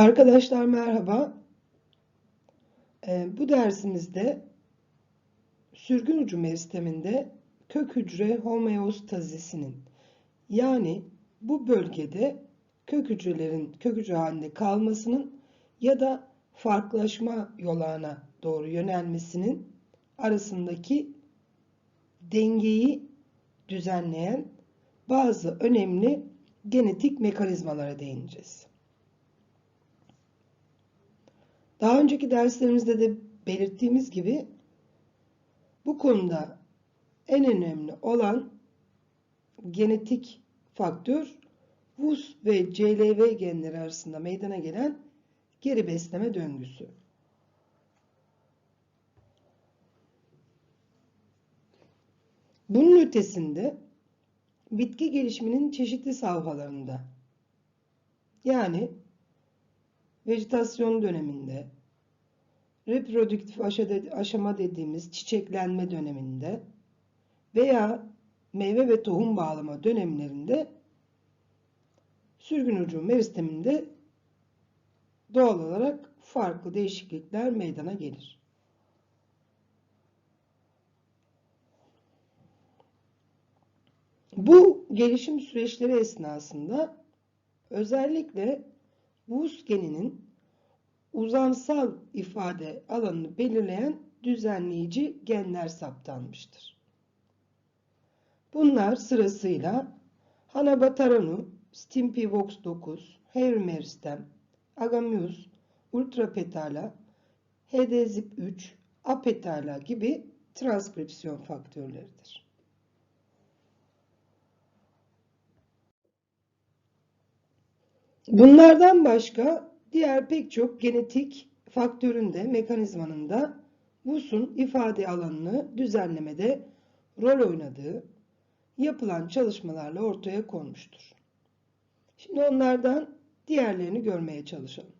Arkadaşlar merhaba. Ee, bu dersimizde sürgün ucu meristeminde kök hücre homeostazisinin yani bu bölgede kök hücrelerin kök hücre halinde kalmasının ya da farklılaşma yolağına doğru yönelmesinin arasındaki dengeyi düzenleyen bazı önemli genetik mekanizmalara değineceğiz. Daha önceki derslerimizde de belirttiğimiz gibi bu konuda en önemli olan genetik faktör VUS ve CLV genleri arasında meydana gelen geri besleme döngüsü. Bunun ötesinde bitki gelişiminin çeşitli safhalarında yani vejetasyon döneminde, reprodüktif aşama dediğimiz çiçeklenme döneminde veya meyve ve tohum bağlama dönemlerinde sürgün ucu meristeminde doğal olarak farklı değişiklikler meydana gelir. Bu gelişim süreçleri esnasında özellikle Vus geninin uzamsal ifade alanını belirleyen düzenleyici genler saptanmıştır. Bunlar sırasıyla Hanabataranu, Stimpivox 9, Heurimeristem, Agamius, Ultrapetala, HDZIP 3, Apetala gibi transkripsiyon faktörleridir. Bunlardan başka diğer pek çok genetik faktörün de mekanizmanın da VUS'un ifade alanını düzenlemede rol oynadığı yapılan çalışmalarla ortaya konmuştur. Şimdi onlardan diğerlerini görmeye çalışalım.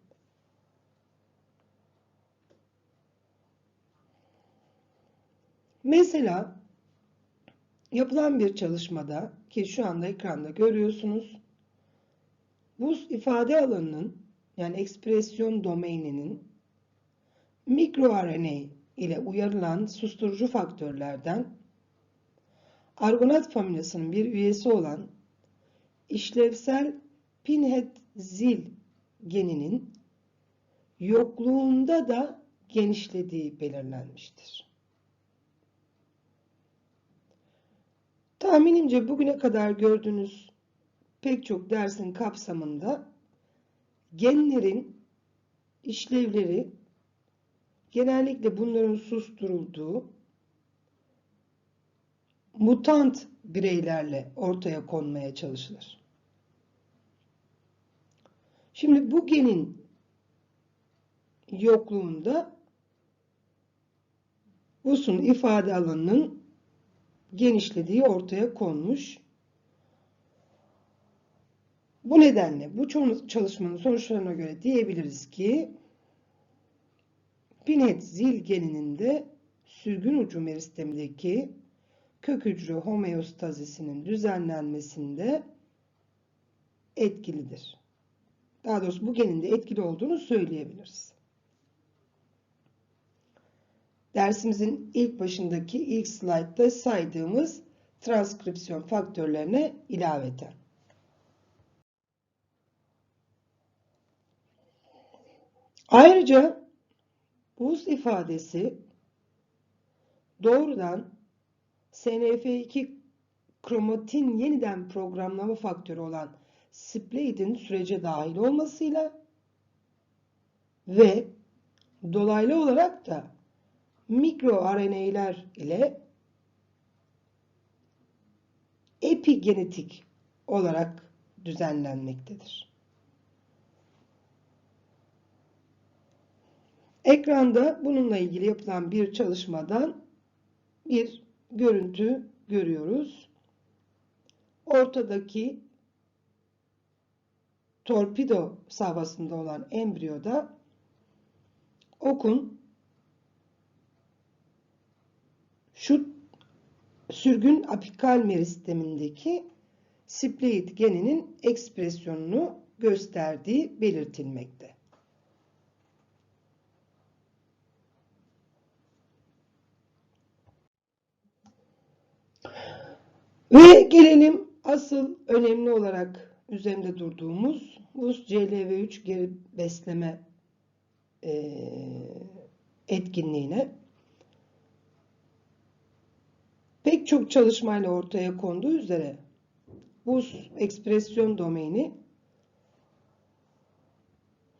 Mesela yapılan bir çalışmada ki şu anda ekranda görüyorsunuz bu ifade alanının yani ekspresyon domaininin mikroRNA ile uyarılan susturucu faktörlerden argonat familyasının bir üyesi olan işlevsel pinhead zil geninin yokluğunda da genişlediği belirlenmiştir. Tahminimce bugüne kadar gördüğünüz pek çok dersin kapsamında genlerin işlevleri genellikle bunların susturulduğu mutant bireylerle ortaya konmaya çalışılır. Şimdi bu genin yokluğunda Bus'un ifade alanının genişlediği ortaya konmuş. Bu nedenle bu çalışmanın sonuçlarına göre diyebiliriz ki Pinhet zil geninin de sürgün ucu meristemdeki kök hücre homeostazisinin düzenlenmesinde etkilidir. Daha doğrusu bu genin de etkili olduğunu söyleyebiliriz. Dersimizin ilk başındaki ilk slaytta saydığımız transkripsiyon faktörlerine ilaveten. Ayrıca buz ifadesi doğrudan SNF2 kromatin yeniden programlama faktörü olan splade'in sürece dahil olmasıyla ve dolaylı olarak da mikroRNA'ler ile epigenetik olarak düzenlenmektedir. Ekranda bununla ilgili yapılan bir çalışmadan bir görüntü görüyoruz. Ortadaki torpido safhasında olan embriyoda okun şu sürgün apikal meristemindeki splayit geninin ekspresyonunu gösterdiği belirtilmekte. Ve gelelim asıl önemli olarak üzerinde durduğumuz VUS CLV3 geri besleme eee, etkinliğine. Pek çok çalışmayla ortaya konduğu üzere VUS ekspresyon domaini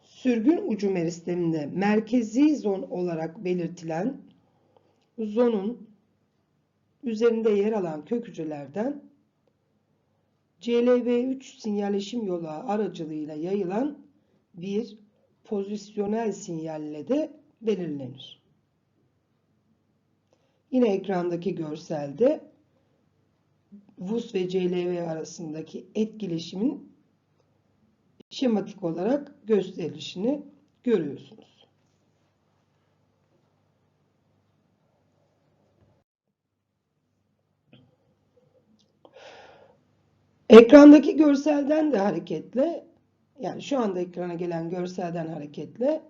sürgün ucu meristeminde merkezi zon olarak belirtilen zonun üzerinde yer alan kök hücrelerden CLV3 sinyalleşim yolu aracılığıyla yayılan bir pozisyonel sinyalle de belirlenir. Yine ekrandaki görselde VUS ve CLV arasındaki etkileşimin şematik olarak gösterilişini görüyorsunuz. Ekrandaki görselden de hareketle, yani şu anda ekrana gelen görselden hareketle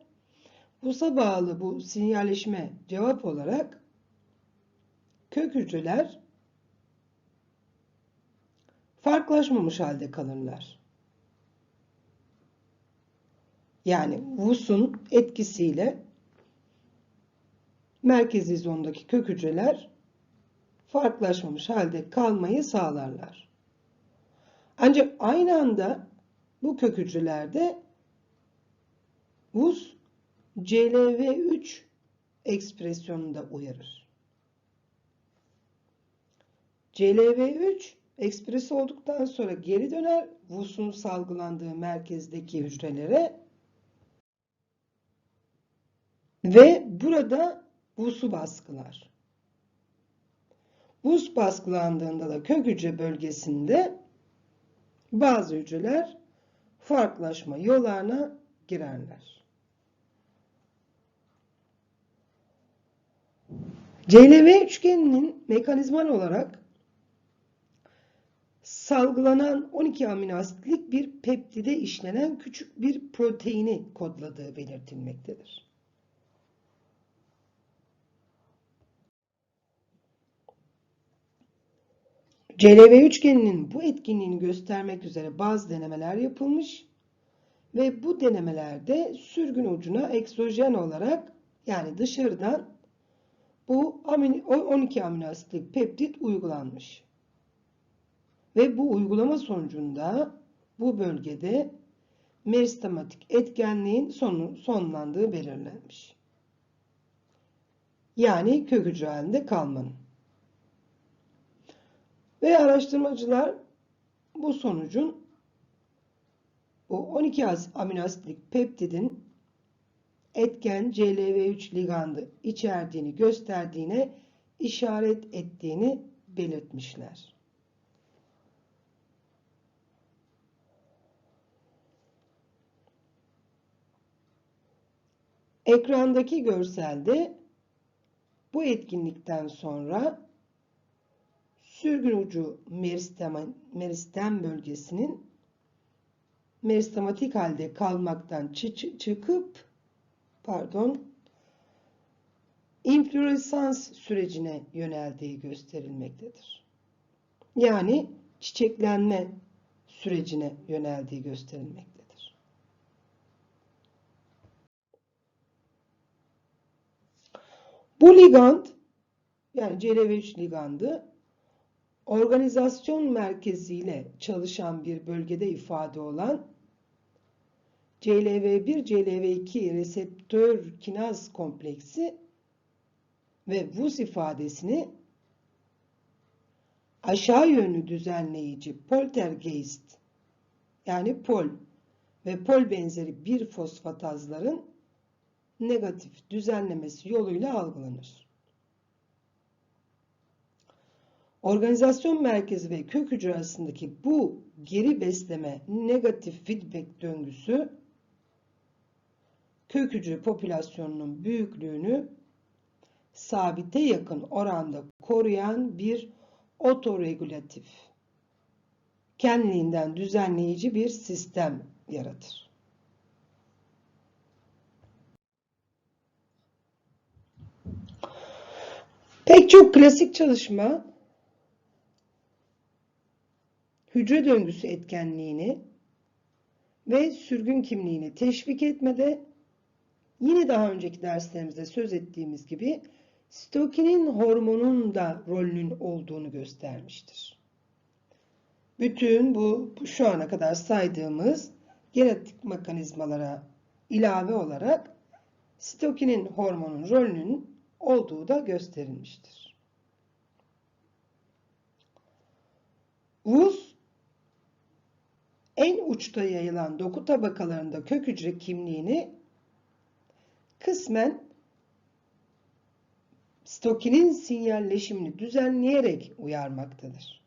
VUS'a bağlı bu sinyalleşme cevap olarak kök hücreler farklılaşmamış halde kalırlar. Yani VUS'un etkisiyle merkezi zondaki kök hücreler farklılaşmamış halde kalmayı sağlarlar. Ancak aynı anda bu kök hücrelerde VUS CLV3 ekspresyonunu da uyarır. CLV3 ekspresi olduktan sonra geri döner VUS'un salgılandığı merkezdeki hücrelere ve burada VUS'u baskılar. VUS baskılandığında da kök hücre bölgesinde bazı hücreler farklılaşma yollarına girerler. CLV üçgeninin mekanizmal olarak salgılanan 12 amino asitlik bir peptide işlenen küçük bir proteini kodladığı belirtilmektedir. CLV üçgeninin bu etkinliğini göstermek üzere bazı denemeler yapılmış ve bu denemelerde sürgün ucuna egzojen olarak yani dışarıdan bu 12 amino asitlik peptit uygulanmış. Ve bu uygulama sonucunda bu bölgede meristematik etkenliğin sonu, sonlandığı belirlenmiş. Yani kök hücre halinde kalmanın. Ve araştırmacılar bu sonucun bu 12 amino asitlik peptidin etken CLV3 ligandı içerdiğini gösterdiğine işaret ettiğini belirtmişler. Ekrandaki görselde bu etkinlikten sonra sürgün ucu meristem, meristem bölgesinin meristematik halde kalmaktan çıkıp pardon infloresans sürecine yöneldiği gösterilmektedir. Yani çiçeklenme sürecine yöneldiği gösterilmektedir. Bu ligand yani CLV3 ligandı organizasyon merkeziyle çalışan bir bölgede ifade olan CLV1, CLV2 reseptör kinaz kompleksi ve VUS ifadesini aşağı yönlü düzenleyici poltergeist yani pol ve pol benzeri bir fosfatazların negatif düzenlemesi yoluyla algılanır. Organizasyon merkezi ve kök hücre arasındaki bu geri besleme negatif feedback döngüsü kök hücre popülasyonunun büyüklüğünü sabite yakın oranda koruyan bir otoregülatif, kendiliğinden düzenleyici bir sistem yaratır. Pek çok klasik çalışma hücre döngüsü etkenliğini ve sürgün kimliğini teşvik etmede yine daha önceki derslerimizde söz ettiğimiz gibi stokinin hormonun da rolünün olduğunu göstermiştir. Bütün bu şu ana kadar saydığımız genetik mekanizmalara ilave olarak stokinin hormonun rolünün olduğu da gösterilmiştir. Wuz en uçta yayılan doku tabakalarında kök hücre kimliğini kısmen stokinin sinyalleşimini düzenleyerek uyarmaktadır.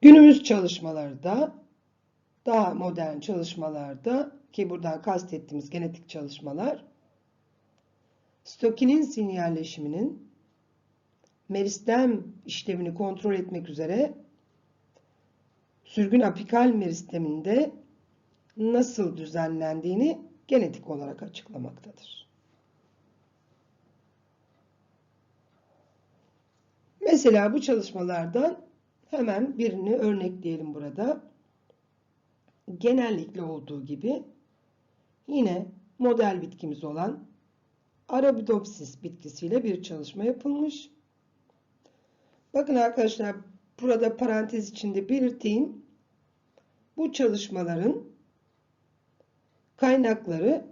Günümüz çalışmalarda, daha modern çalışmalarda ki buradan kastettiğimiz genetik çalışmalar, stokinin sinyalleşiminin meristem işlevini kontrol etmek üzere sürgün apikal meristeminde nasıl düzenlendiğini genetik olarak açıklamaktadır. Mesela bu çalışmalardan hemen birini örnekleyelim burada. Genellikle olduğu gibi yine model bitkimiz olan Arabidopsis bitkisiyle bir çalışma yapılmış. Bakın arkadaşlar burada parantez içinde belirteyim. Bu çalışmaların kaynakları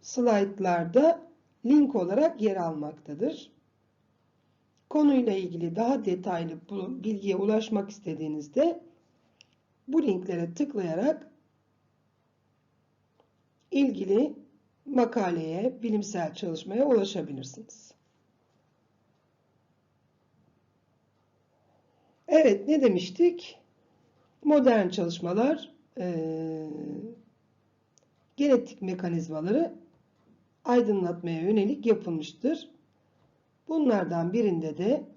slaytlarda link olarak yer almaktadır. Konuyla ilgili daha detaylı bilgiye ulaşmak istediğinizde bu linklere tıklayarak ilgili makaleye, bilimsel çalışmaya ulaşabilirsiniz. Evet, ne demiştik? Modern çalışmalar e, genetik mekanizmaları aydınlatmaya yönelik yapılmıştır. Bunlardan birinde de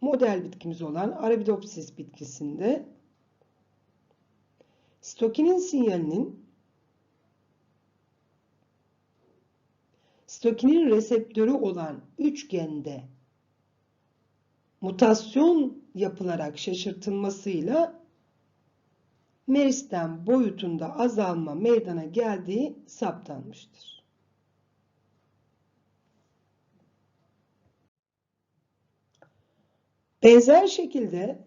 model bitkimiz olan Arabidopsis bitkisinde stokinin sinyalinin stokinin reseptörü olan üçgende mutasyon yapılarak şaşırtılmasıyla meristem boyutunda azalma meydana geldiği saptanmıştır. Benzer şekilde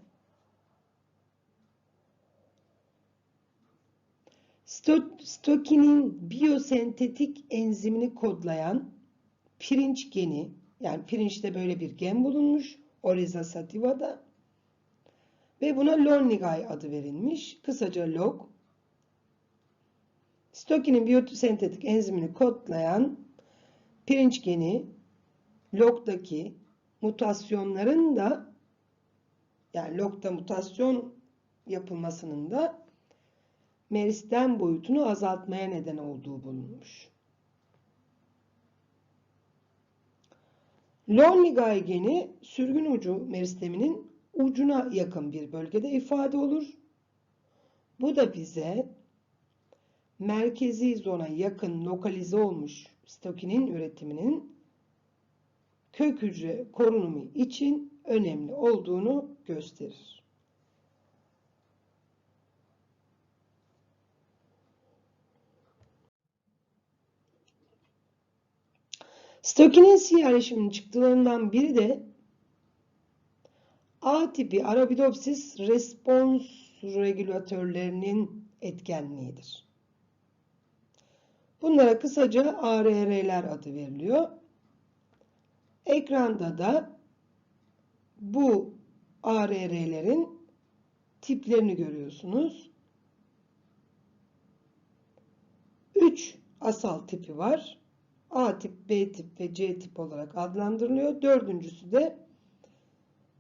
stokinin biyosentetik enzimini kodlayan pirinç geni, yani pirinçte böyle bir gen bulunmuş, Oriza sativa'da ve buna Lornigay adı verilmiş. Kısaca log. Stokinin biyosentetik enzimini kodlayan pirinç geni logdaki mutasyonların da yani logda mutasyon yapılmasının da meristem boyutunu azaltmaya neden olduğu bulunmuş. Lornigay geni sürgün ucu meristeminin ucuna yakın bir bölgede ifade olur. Bu da bize merkezi zona yakın lokalize olmuş stokinin üretiminin kök hücre korunumu için önemli olduğunu gösterir. Stokinin sinyalleşiminin çıktılarından biri de A tipi Arabidopsis respons regülatörlerinin etkenliğidir. Bunlara kısaca ARR'ler adı veriliyor. Ekranda da bu ARR'lerin tiplerini görüyorsunuz. 3 asal tipi var. A tip, B tip ve C tip olarak adlandırılıyor. Dördüncüsü de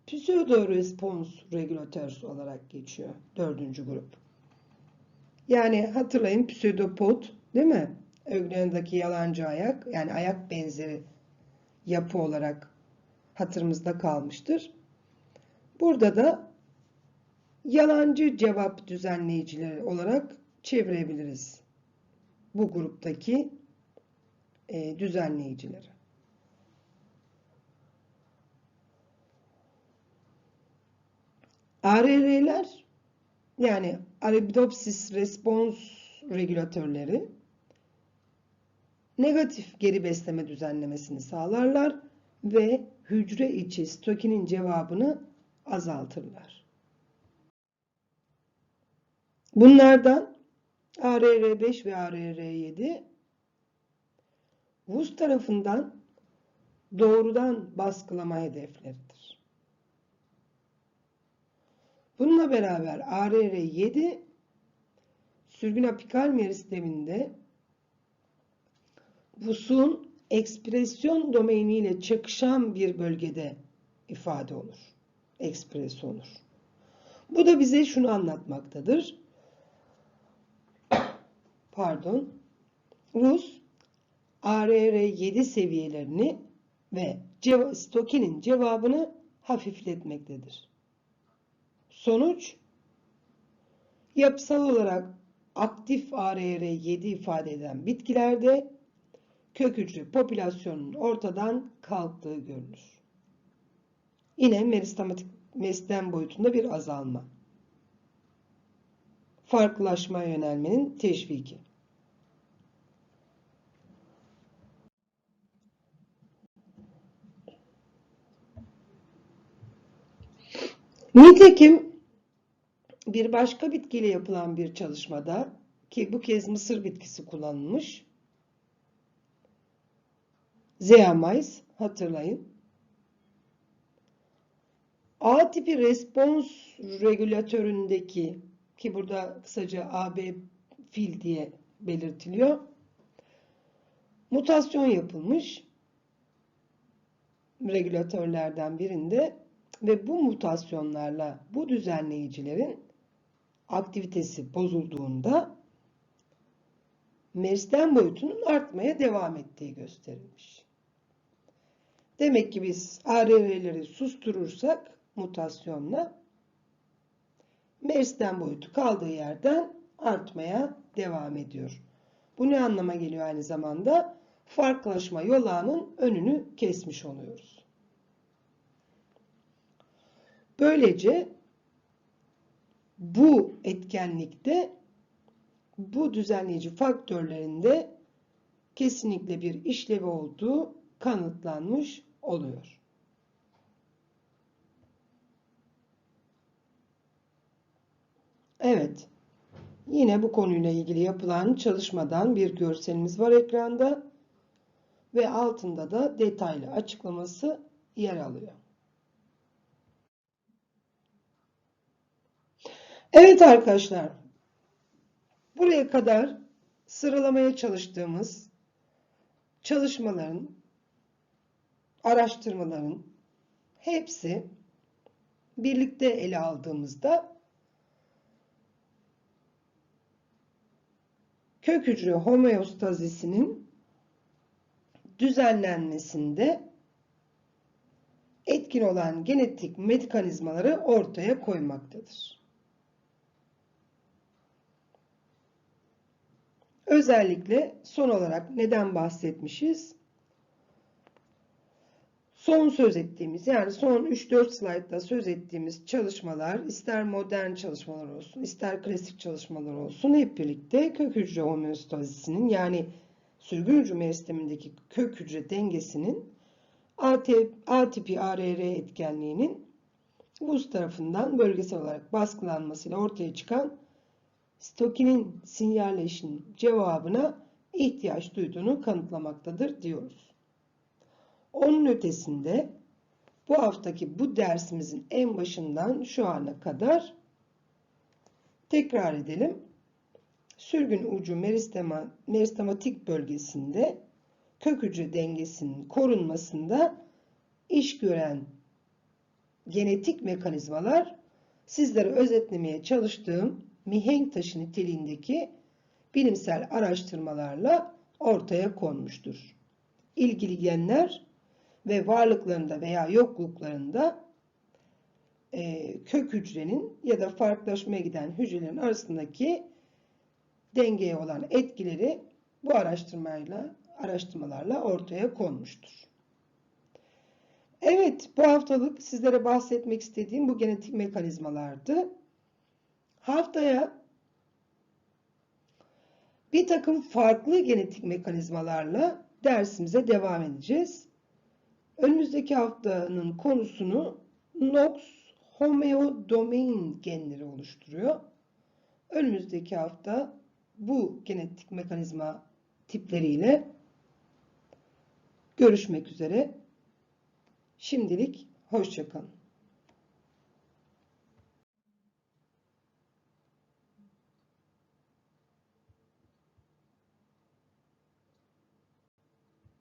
pseudo response regulators olarak geçiyor. Dördüncü grup. Yani hatırlayın pseudopod değil mi? Öglen'deki yalancı ayak yani ayak benzeri yapı olarak hatırımızda kalmıştır. Burada da yalancı cevap düzenleyicileri olarak çevirebiliriz. Bu gruptaki e, düzenleyicileri. ARR'ler yani Arabidopsis respons regülatörleri negatif geri besleme düzenlemesini sağlarlar ve hücre içi stokinin cevabını azaltırlar. Bunlardan ARR5 ve ARR7 VUS tarafından doğrudan baskılama hedefleridir. Bununla beraber ARR7 sürgün apikal meristeminde VUS'un ekspresyon domainiyle çakışan bir bölgede ifade olur. Ekspres olur. Bu da bize şunu anlatmaktadır. Pardon. VUS ARR7 seviyelerini ve stokinin cevabını hafifletmektedir. Sonuç yapısal olarak aktif ARR7 ifade eden bitkilerde kök hücre popülasyonunun ortadan kalktığı görülür. Yine meristematik meristem boyutunda bir azalma. Farklılaşma yönelmenin teşviki. Nitekim bir başka bitkiyle yapılan bir çalışmada ki bu kez mısır bitkisi kullanılmış. Zeamais hatırlayın. A tipi respons regülatöründeki ki burada kısaca AB fil diye belirtiliyor. Mutasyon yapılmış regülatörlerden birinde ve bu mutasyonlarla bu düzenleyicilerin aktivitesi bozulduğunda meristem boyutunun artmaya devam ettiği gösterilmiş. Demek ki biz ARR'leri susturursak mutasyonla meristem boyutu kaldığı yerden artmaya devam ediyor. Bu ne anlama geliyor aynı zamanda? Farklılaşma yolağının önünü kesmiş oluyoruz. Böylece bu etkenlikte bu düzenleyici faktörlerinde kesinlikle bir işlevi olduğu kanıtlanmış oluyor. Evet. Yine bu konuyla ilgili yapılan çalışmadan bir görselimiz var ekranda ve altında da detaylı açıklaması yer alıyor. Evet arkadaşlar. Buraya kadar sıralamaya çalıştığımız çalışmaların, araştırmaların hepsi birlikte ele aldığımızda kök hücre homeostazisinin düzenlenmesinde etkin olan genetik mekanizmaları ortaya koymaktadır. Özellikle son olarak neden bahsetmişiz? Son söz ettiğimiz yani son 3-4 slaytta söz ettiğimiz çalışmalar ister modern çalışmalar olsun ister klasik çalışmalar olsun hep birlikte kök hücre homeostazisinin yani sürgün hücre meristemindeki kök hücre dengesinin A tipi ARR etkenliğinin buz tarafından bölgesel olarak baskılanmasıyla ortaya çıkan Stokinin sinyalleşin cevabına ihtiyaç duyduğunu kanıtlamaktadır diyoruz. Onun ötesinde bu haftaki bu dersimizin en başından şu ana kadar tekrar edelim. Sürgün ucu meristema, meristematik bölgesinde kök hücre dengesinin korunmasında iş gören genetik mekanizmalar sizlere özetlemeye çalıştığım mihenk taşı niteliğindeki bilimsel araştırmalarla ortaya konmuştur. İlgili genler ve varlıklarında veya yokluklarında e, kök hücrenin ya da farklılaşmaya giden hücrelerin arasındaki dengeye olan etkileri bu araştırmayla araştırmalarla ortaya konmuştur. Evet, bu haftalık sizlere bahsetmek istediğim bu genetik mekanizmalardı. Haftaya bir takım farklı genetik mekanizmalarla dersimize devam edeceğiz. Önümüzdeki haftanın konusunu Knox homeodomain genleri oluşturuyor. Önümüzdeki hafta bu genetik mekanizma tipleriyle görüşmek üzere. Şimdilik hoşçakalın.